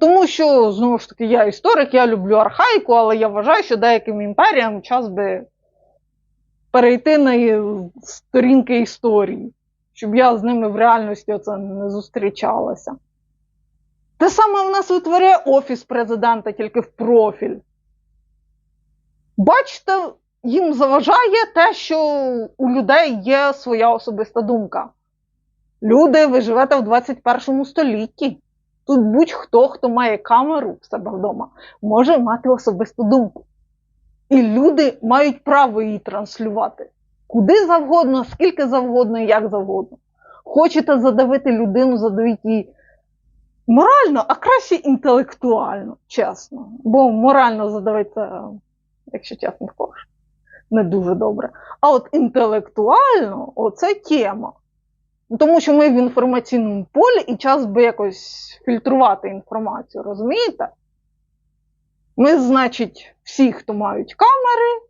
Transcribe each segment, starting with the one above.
Тому що, знову ж таки, я історик, я люблю архаїку, але я вважаю, що деяким імперіям час би перейти на сторінки історії, щоб я з ними в реальності оце не зустрічалася. Те саме в нас витворяє Офіс президента, тільки в профіль. Бачите, їм заважає те, що у людей є своя особиста думка. Люди, ви живете в 21 столітті. Тут будь-хто, хто має камеру в себе вдома, може мати особисту думку. І люди мають право її транслювати куди завгодно, скільки завгодно і як завгодно. Хочете задавити людину, задавіть її морально, а краще інтелектуально, чесно. Бо морально задавити, якщо чесно, також не дуже добре. А от інтелектуально оце тема. Тому що ми в інформаційному полі і час би якось фільтрувати інформацію, розумієте? Ми, значить, всі, хто мають камери,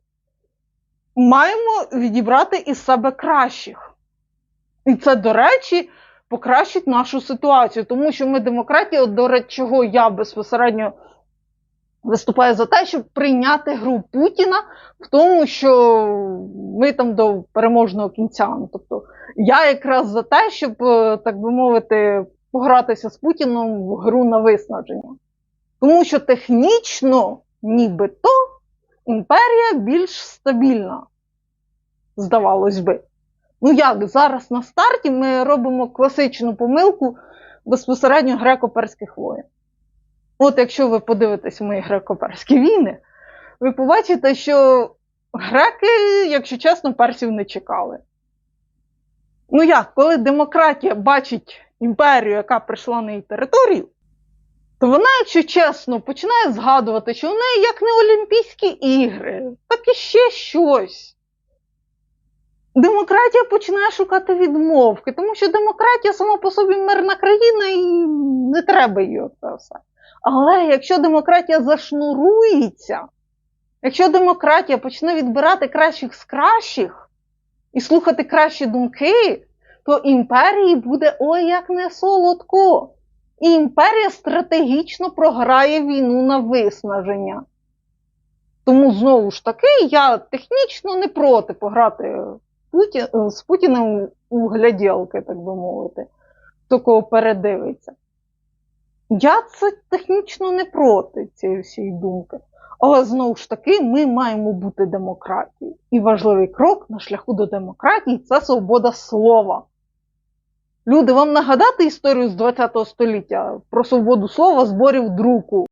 маємо відібрати із себе кращих. І це, до речі, покращить нашу ситуацію, тому що ми демократія, до речі, чого я безпосередньо виступаю за те, щоб прийняти гру Путіна в тому, що ми там до переможного кінця. Ну, тобто, я якраз за те, щоб, е, так би мовити, погратися з Путіном в гру на виснаження. Тому що технічно, нібито, імперія більш стабільна, здавалось би. Ну як зараз на старті ми робимо класичну помилку безпосередньо греко-перських воєн. От якщо ви подивитесь мої греко-перські війни, ви побачите, що греки, якщо чесно, персів не чекали. Ну як, коли демократія бачить імперію, яка прийшла на її територію, то вона, якщо чесно, починає згадувати, що в неї як не Олімпійські ігри, так і ще щось. Демократія починає шукати відмовки, тому що демократія сама по собі мирна країна і не треба її це все. Але якщо демократія зашнурується, якщо демократія почне відбирати кращих з кращих і слухати кращі думки, то імперії буде ой як не солодко. І імперія стратегічно програє війну на виснаження. Тому знову ж таки, я технічно не проти пограти Путі... з Путіним у гляділки, так би мовити, хто кого передивиться. Я це технічно не проти цієї всієї думки. Але знову ж таки, ми маємо бути демократією. І важливий крок на шляху до демократії це свобода слова. Люди, вам нагадати історію з ХХ століття про свободу слова зборів друку?